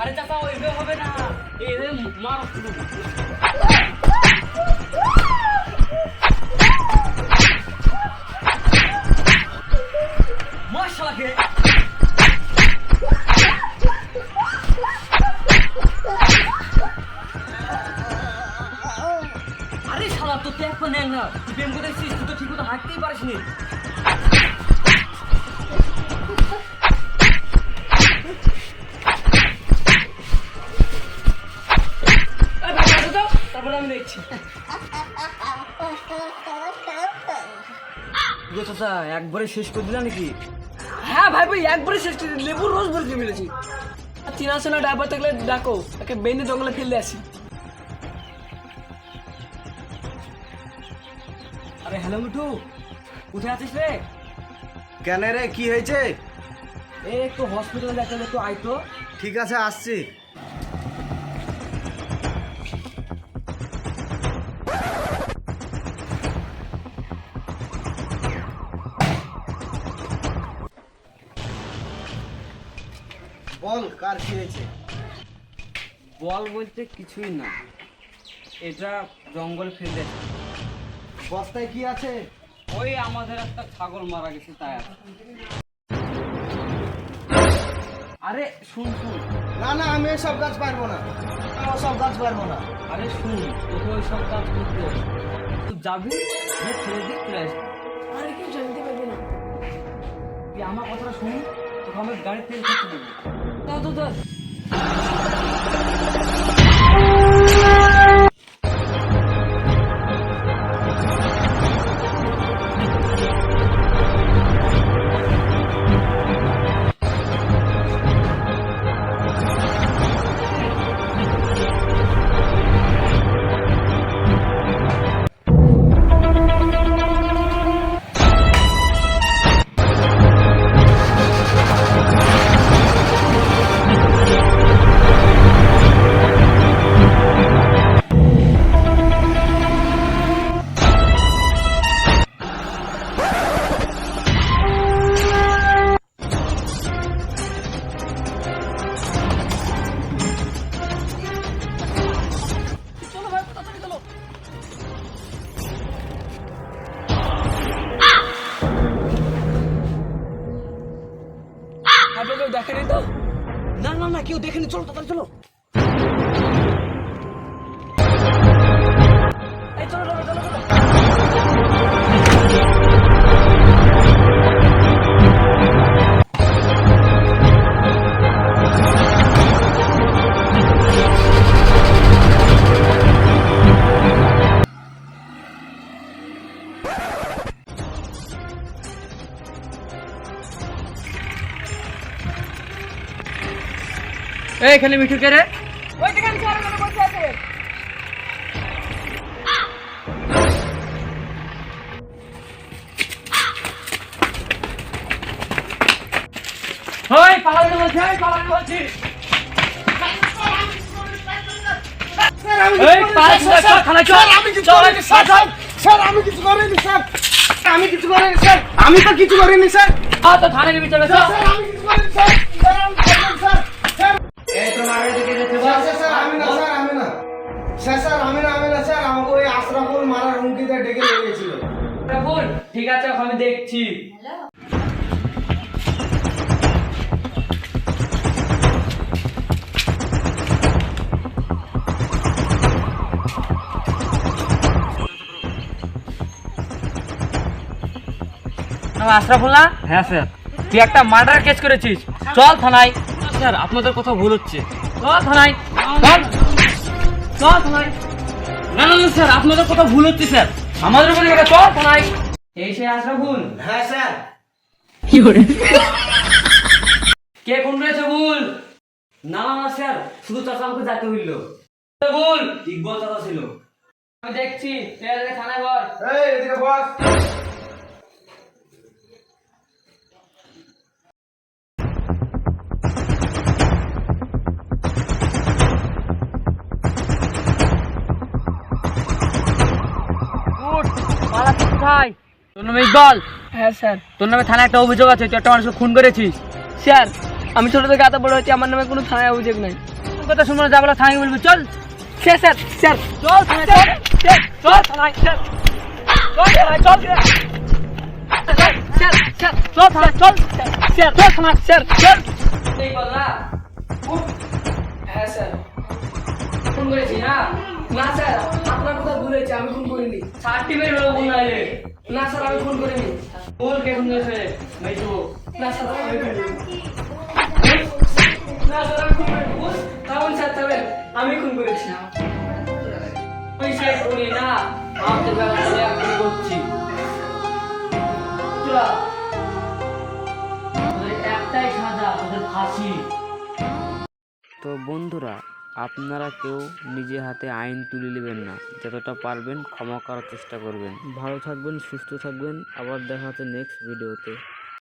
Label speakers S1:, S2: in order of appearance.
S1: আরে চাচা, ওইভাবে হবে না। এইভাবে মার। আরে শালা তো তুই এখন না। তুই প্রেম করে তো ঠিক মতো হাঁটতেই পারিস নি গো চাচা একবারে শেষ করে দিলা নাকি?
S2: হ্যাঁ ভাই ভাই একবারে শেষ করে। লেবুর রস ভরে দিয়ে ফেলেছি। চিনা চেনা ড্রাইভার থাকলে ডাকো তাকে বেঁধে জঙ্গলে ফেললে আসি।
S1: আরে হ্যালো মিঠু কোথায় আছিস রে?
S3: কেন রে কি হয়েছে?
S1: এই একটু হসপিটালে দেখা একটু আইতো
S3: ঠিক আছে আসছি। বল কার কি হয়েছে?
S1: বল বলতে কিছুই না। এটা জঙ্গল ফেলে।
S3: বস্তায় কি আছে?
S1: ওই আমাদের একটা ছাগল মারা গেছে তাই আর। আরে শুন শুন।
S3: না না আমি এসব গাছ পারব না। আমি সব গাছ পারব না।
S1: আরে শুন তোকে ওই সব কাজ করতে হবে। তুই যাবি গিয়ে ফেলে দিয়ে চলে আসবি।
S2: আরে কেউ জানতে পারবে না।
S1: তুই আমার কথাটা শুন। তোকে আমি গাড়ি তেল খেতে দেবো
S2: দাও কেউ দেখেনি
S1: চলো তাড়াতাড়ি চলো।
S2: এই চলো চলো চলো।
S1: এই এখানে মিঠু কে রে?
S2: ওই বসে আছে।
S1: ওই বলছি বলছি।
S3: আমি কিছু করিনি স্যার আমি কিছু করিনি স্যার আমি কিছু করিনি স্যার। আমি তো কিছু করিনি স্যার।
S1: আ তো
S3: স্যার স্যার, আমি কিছু করিনি স্যার।
S1: এই তো মারে দিকে যেতে
S3: স্যার, স্যার, স্যার, আমি না, স্যার, আমি না। স্যার, স্যার, আমি না, আমি না, স্যার, আমাকে ওই আশরাফুল মারার হুমকিতে ডেকে নিয়ে গেছিল।
S1: বল ঠিক আছে আমি দেখছি। আশরাফুল না হ্যাঁ স্যার। তুই একটা মার্ডার কেস করেছিস। চল থানায়। স্যার আপনাদের কথা ভুল হচ্ছে। চল থানায়। চল। চল থানায়। না না স্যার আপনাদের কথা ভুল হচ্ছে স্যার। আমাদের উপরে এটা চল থানায়। এই সে আশরাফুল
S3: হ্যাঁ, স্যার।
S1: কে খুন করেছে ভুল না না স্যার শুধু চাচা আমাকে যাতে হইল। ভুল ইকবল চাচা ছিল। আমি দেখছি থানায় ঘর
S3: এই, এদিকে বস।
S1: কোথায় তোর নাম ইকবল।
S2: হ্যাঁ স্যার।
S1: তোর নামে থানায় একটা অভিযোগ আছে তুই একটা মানুষকে খুন করেছিস।
S2: স্যার আমি ছোট থেকে এত বড় হচ্ছি আমার নামে কোনো থানায় অভিযোগ নাই।
S1: কথা শুনব না যা বলা থানায় বলবি চল।
S2: Sir sir sir.
S1: চল থানায় চল। চল থানায় চল চল থানায় চল।
S2: স্যার স্যার
S1: চল থানায় চল।
S2: স্যার
S1: চল থানায়
S2: স্যার। স্যার হ্যাঁ স্যার। ফোন করেছি না? না স্যার আপনার কথা ভুলেছি আমি ফোন করিনি।
S1: সার্টিফিকেট হলো কোন আইলে
S2: না স্যার আমি ফোন করিনি।
S1: বল কে ফোন করেছে মেজু
S2: না স্যার আমি ফোন করিনি। না স্যার আমি ফোন করিনি। থাকুন স্যার থাকবেন আমি ফোন করেছি।
S1: তুই সে করি না আমাদের ব্যবস্থা আমি করছি। একটাই সাজা তোদের ফাঁসি।
S4: তো বন্ধুরা আপনারা কেউ নিজে হাতে আইন তুলে নেবেন না। যতটা পারবেন ক্ষমা করার চেষ্টা করবেন। ভালো থাকবেন, সুস্থ থাকবেন। আবার দেখা হচ্ছে নেক্সট ভিডিওতে